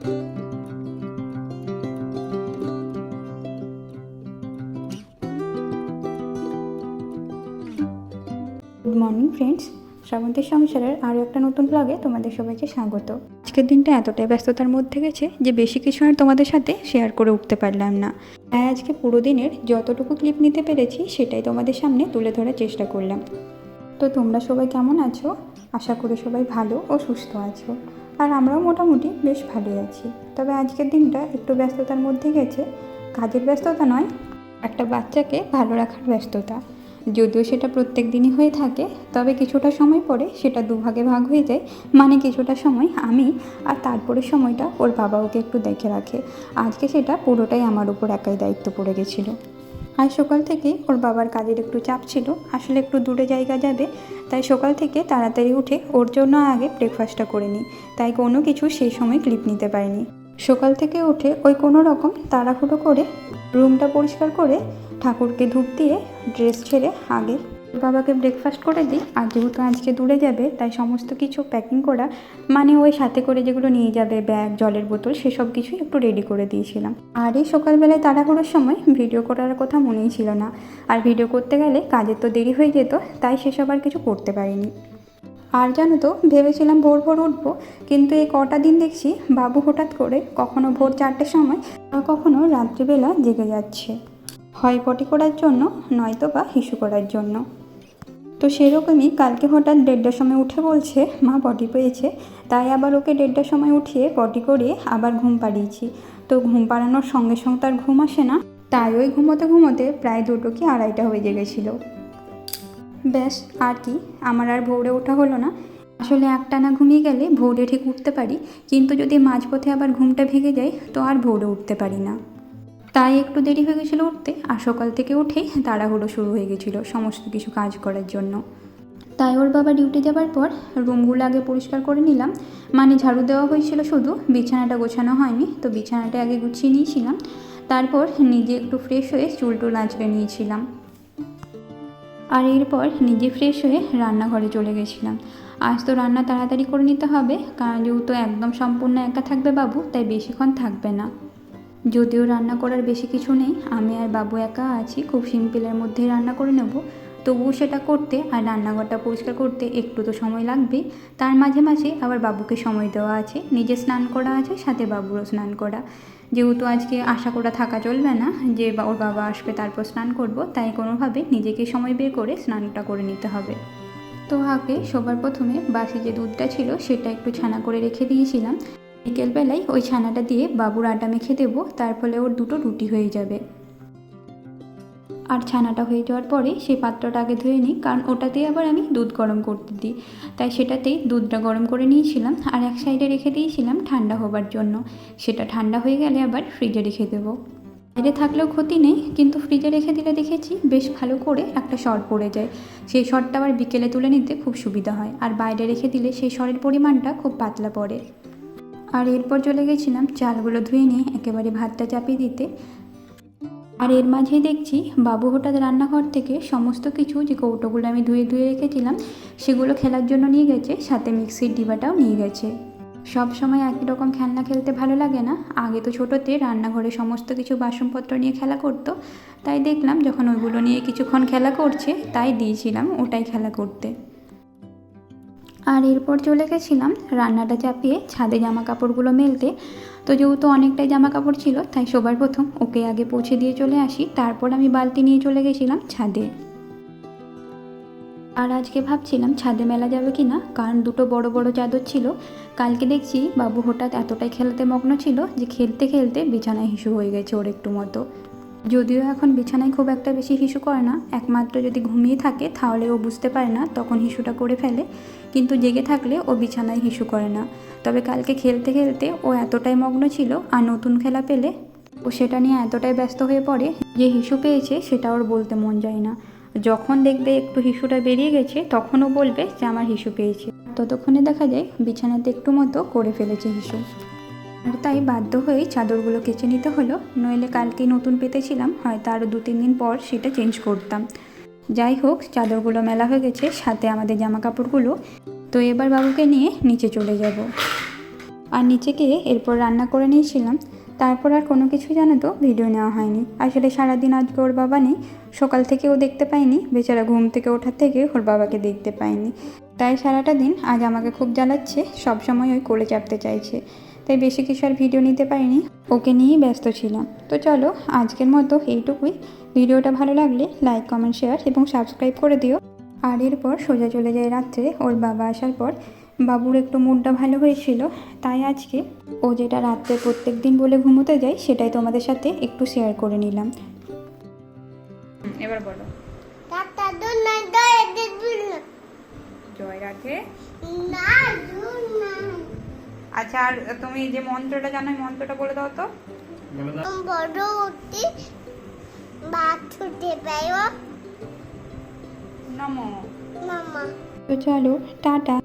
Good morning friends Srabanti সংসারের আরও একটা নতুন ব্লগে তোমাদের সবাইকে স্বাগত। আজকের দিনটা এতটাই ব্যস্ততার মধ্যে গেছে যে বেশি কিছু আর তোমাদের সাথে শেয়ার করে উঠতে পারলাম না। তাই আজকে পুরো দিনের যতটুকু ক্লিপ নিতে পেরেছি সেটাই তোমাদের সামনে তুলে ধরার চেষ্টা করলাম। তো তোমরা সবাই কেমন আছো? আশা করি সবাই ভালো ও সুস্থ আছো। আর আমরাও মোটামুটি বেশ ভালোই আছি। তবে আজকের দিনটা একটু ব্যস্ততার মধ্যে গেছে। কাজের ব্যস্ততা নয়, একটা বাচ্চাকে ভালো রাখার ব্যস্ততা। যদিও সেটা প্রত্যেক দিনই হয়ে থাকে, তবে কিছুটা সময় পরে সেটা দুভাগে ভাগ হয়ে যায়। মানে কিছুটা সময় আমি আর তারপরে সময়টা ওর বাবা ওকে একটু দেখে রাখে। আজকে সেটা পুরোটাই আমার উপর একাই দায়িত্ব পড়ে গেছিল। আজ সকাল থেকে ওর বাবার কাজের একটু চাপ ছিল, আসলে একটু দূরে জায়গা যাবে, তাই সকাল থেকে তাড়াতাড়ি উঠে ওর জন্য আগে ব্রেকফাস্টটা করে নিই, তাই কোনো কিছু সেই সময় ক্লিপ নিতে পারিনি। সকাল থেকে উঠে ওই কোনো রকম তাড়াহুড়ো করে রুমটা পরিষ্কার করে ঠাকুরকে ধূপ দিয়ে ড্রেস ছেড়ে আগে বাবাকে ব্রেকফাস্ট করে দিই। আর যেহেতু আজকে দূরে যাবে, তাই সমস্ত কিছু প্যাকিং করা মানে ওই সাথে করে যেগুলো নিয়ে যাবে ব্যাগ জলের বোতল, সেসব কিছুই একটু রেডি করে দিয়েছিলাম। আর এই সকালবেলায় তাড়াহুড়োর সময় ভিডিও করার কথা মনেই ছিল না। আর ভিডিও করতে গেলে কাজের তো দেরি হয়ে যেত, তাই সেসব আর কিছু করতে পারিনি। আর জানো তো, ভেবেছিলাম ভোর ভোর উঠবো, কিন্তু এই কটা দিন দেখছি বাবু হঠাৎ করে কখনো ভোর চারটের সময় কখনো রাত্রিবেলা জেগে যাচ্ছে। হয় পটি করার জন্য নয়তো বা হিসু করার জন্য। তো সেরকমই কালকে হঠাৎ দেড়টার সময় উঠে বলছে, মা পটি পেয়েছে। তাই আবার ওকে দেড়টার সময় উঠিয়ে পটি করিয়ে আবার ঘুম পাড়িয়েছি। তো ঘুম পাড়ানোর সঙ্গে সঙ্গে তার ঘুম আসে না, তাই ওই ঘুমোতে ঘুমোতে প্রায় দুটো কি আড়াইটা হয়ে জেগেছিলো ব্যাস, আর কি, আমার আর ভোরে ওঠা হলো না। আসলে একটানা ঘুমিয়ে গেলে ভোরে ঠিক উঠতে পারি, কিন্তু যদি মাঝপথে আবার ঘুমটা ভেঙে যায়, তো আর ভোরে উঠতে পারি না। তাই একটু দেরি হয়ে গেছিল উঠতে, আর সকাল থেকে উঠেই তাড়াহুড়ো শুরু হয়ে গেছিল সমস্ত কিছু কাজ করার জন্য। তাই ওর বাবা ডিউটি যাবার পর রুমগুলো আগে পরিষ্কার করে নিলাম। মানে ঝাড়ু দেওয়া হয়েছিল শুধু, বিছানাটা গোছানো হয়নি, তো বিছানাটা আগে গুছিয়ে নিয়েছিলাম। তারপর নিজে একটু ফ্রেশ হয়ে চুল টুল আঁচড়ে নিয়েছিলাম। আর এরপর নিজে ফ্রেশ হয়ে রান্নাঘরে চলে গেছিলাম। আজ তো রান্না তাড়াতাড়ি করে নিতে হবে, কারণ যেহেতু একদম সম্পূর্ণ একা থাকবে বাবু, তাই বেশিক্ষণ থাকবে না। যদিও রান্না করার বেশি কিছু নেই, আমি আর বাবু একা আছি, খুব সিম্পলের মধ্যেই রান্না করে নেব। তবুও সেটা করতে আর রান্নাঘরটা পরিষ্কার করতে একটু তো সময় লাগবে। তার মাঝে মাঝে আবার বাবুকে সময় দেওয়া আছে, নিজে স্নান করা আছে, সাথে বাবুরও স্নান করা। যেহেতু আজকে আশা করা থাকা চলবে না যে ওর বাবা আসবে তারপর স্নান করব, তাই কোনোভাবে নিজেকে সময় বের করে স্নানটা করে নিতে হবে। তো আগে সবার প্রথমে বাসি যে দুধটা ছিল, সেটা একটু ছানা করে রেখে দিয়েছিলাম। বিকেলবেলায় ওই ছানাটা দিয়ে বাবুর আটা মেখে দেবো, তার ফলে ওর দুটো রুটি হয়ে যাবে। আর ছানাটা হয়ে যাওয়ার পরে সেই পাত্রটা আগে ধুয়ে নিই, কারণ ওটাতেই আবার আমি দুধ গরম করতে দিই। তাই সেটাতেই দুধটা গরম করে নিয়েছিলাম, আর এক সাইডে রেখে দিয়েছিলাম ঠান্ডা হবার জন্য। সেটা ঠান্ডা হয়ে গেলে আবার ফ্রিজে রেখে দেবো। বাইরে থাকলেও ক্ষতি নেই, কিন্তু ফ্রিজে রেখে দিলে দেখেছি বেশ ভালো করে একটা সর পড়ে যায়। সেই সরটা আবার বিকেলে তুলে নিতে খুব সুবিধা হয়, আর বাইরে রেখে দিলে সেই সরের পরিমাণটা খুব পাতলা পড়ে। আর এরপর চলে গেছিলাম, চালগুলো ধুয়ে নিয়ে একেবারে ভাতটা চাপিয়ে দিতে। আর এর মাঝেই দেখছি বাবু হঠাৎ রান্নাঘর থেকে সমস্ত কিছু যে কৌটোগুলো আমি ধুয়ে ধুয়ে রেখেছিলাম, সেগুলো খেলার জন্য নিয়ে গেছে, সাথে মিক্সির ডিবাটাও নিয়ে গেছে। সব সময় একই রকম খেলনা খেলতে ভালো লাগে না, আগে তো ছোটোতে রান্নাঘরে সমস্ত কিছু বাসনপত্র নিয়ে খেলা করতো, তাই দেখলাম যখন ওইগুলো নিয়ে কিছুক্ষণ খেলা করছে, তাই দিয়েছিলাম ওটাই খেলা করতে। আর এরপর চলে গেছিলাম রান্নাটা চাপিয়ে ছাদে জামা কাপড়গুলো মেলতে। তো যেহেতু অনেকটাই জামা কাপড় ছিল, তাই সবার প্রথম ওকে আগে পৌঁছে দিয়ে চলে আসি। তারপর আমি বালতি নিয়ে চলে গেছিলাম ছাদে। আর আজকে ভাবছিলাম ছাদে মেলা যাবে কি না কারণ দুটো বড় বড় চাদর ছিল। কালকে দেখছি বাবু হঠাৎ এতটাই খেলাতে মগ্ন ছিল যে খেলতে খেলতে বিছানায় হিসু হয়ে গেছে ওর একটু মতো। যদিও এখন বিছানায় খুব একটা বেশি হিসু করে না, একমাত্র যদি ঘুমিয়ে থাকে তাহলে ও বুঝতে পারে না তখন হিসুটা করে ফেলে, কিন্তু জেগে থাকলে ও বিছানায় হিসু করে না। তবে কালকে খেলতে খেলতে ও এতটাই মগ্ন ছিল আর নতুন খেলা পেলে ও সেটা নিয়ে এতটাই ব্যস্ত হয়ে পড়ে যে হিসু পেয়েছে সেটা ওর বলতে মন যায় না। যখন দেখবে একটু হিসুটা বেরিয়ে গেছে তখনও বলবে যে আমার হিসু পেয়েছে। ততক্ষণে দেখা যায় বিছানাতে একটু মতো করে ফেলেছে হিসু। আর তাই বাধ্য হয়েই চাদরগুলো কেচে নিতে হলো। নইলে কালকেই নতুন পেতেছিলাম, হয়তো আরও দু তিন দিন পর সেটা চেঞ্জ করতাম। যাই হোক, চাদরগুলো মেলা হয়ে গেছে, সাথে আমাদের জামা কাপড়গুলো তো এবার বাবুকে নিয়ে নিচে চলে যাব। আর নিচে গিয়ে এরপর রান্না করে নিয়েছিলাম। তারপর আর কোনো কিছু জানো তো ভিডিও নেওয়া হয়নি। আসলে সারাদিন আজকে ওর বাবা নেই। সকাল থেকে ও দেখতে পাইনি, বেচারা ঘুম থেকে ওঠার থেকে ওর বাবাকে দেখতে পাইনি। তাই সারাটা দিন আজ আমাকে খুব জ্বালাচ্ছে, সবসময় ওই কোলে চাপতে চাইছে। তাই বেশি কিছু আর ভিডিও নিতে পারিনি। ওকে নিয়েই ব্যস্ত ছিলাম। তো চলো আজকের মতো এইটুকুই। ভিডিওটা ভালো লাগলে লাইক কমেন্ট শেয়ার এবং সাবস্ক্রাইব করে দিও। আর এরপর সোজা চলে যায় রাত্রে। ওর বাবা আসার পর বাবুর একটু মুডটা ভালো হয়েছিল। তাই আজকে ও যেটা রাত্রে প্রত্যেক দিন বলে ঘুমোতে যায় সেটাই তোমাদের সাথে একটু শেয়ার করে নিলাম। এবার বলো। জয় রাধে না আচ্ছা আর তুমি যে মন্ত্রটা জানো ওই মন্ত্রটা বলে দাও তো। বড় উঠি বাথুতে পাইও নমো। মামা তো চলো টাটা।